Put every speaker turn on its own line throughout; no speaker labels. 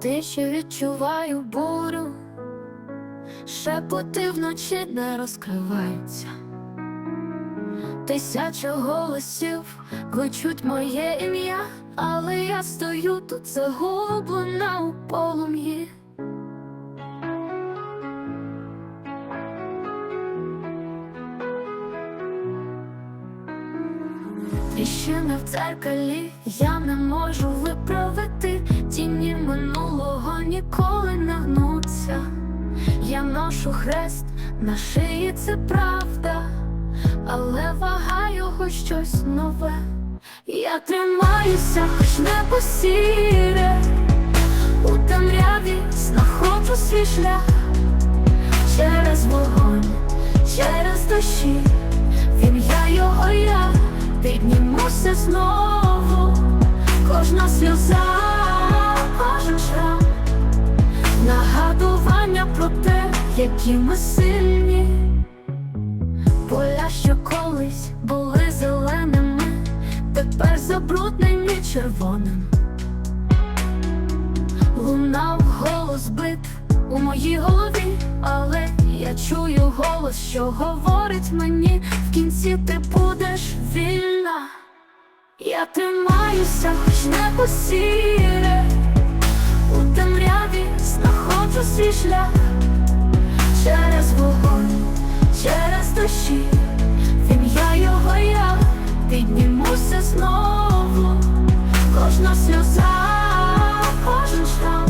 тиші відчуваю бурю, шепоти вночі не розкриваються. Тисяча голосів кличуть моє ім'я, але я стою тут загублена у полум'ї. Тріщини в дзеркалі я не можу виправити минулого ніколи не гнуться. Я ношу хрест на шиї, це правда, але вага його щось нове. Я тримаюся, хоч небо сіре, у темряві знаходжу свій шлях. Через вогонь, через дощі, в ім'я його я піднімуся знову, кожна сльоза, які ми сильні, поля, що колись були зеленими, тепер забруднені червоним. Лунав голос битв у моїй голові, але я чую голос, що говорить мені в кінці ти будеш вільна. Я тримаюся, хоч небо сіре, у темряві знаходжу свій шлях через вогонь, через дощі, в ім'я його я піднімуся знову, кожна сльоза, кожен шрам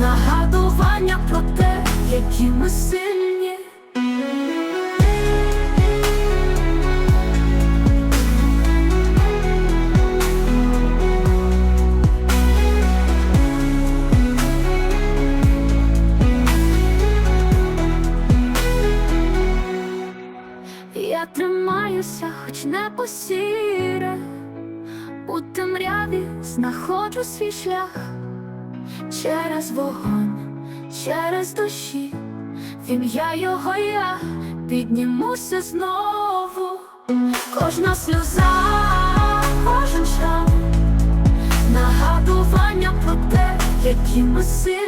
нагадування про те, які ми сильні. тримаюся, хоч не по сірах, у темряві знаходжу свій шлях. Через вогонь, через душі, в ім'я його я піднімуся знову, кожна сльоза, кожен шаг, нагадування про те, які ми сили.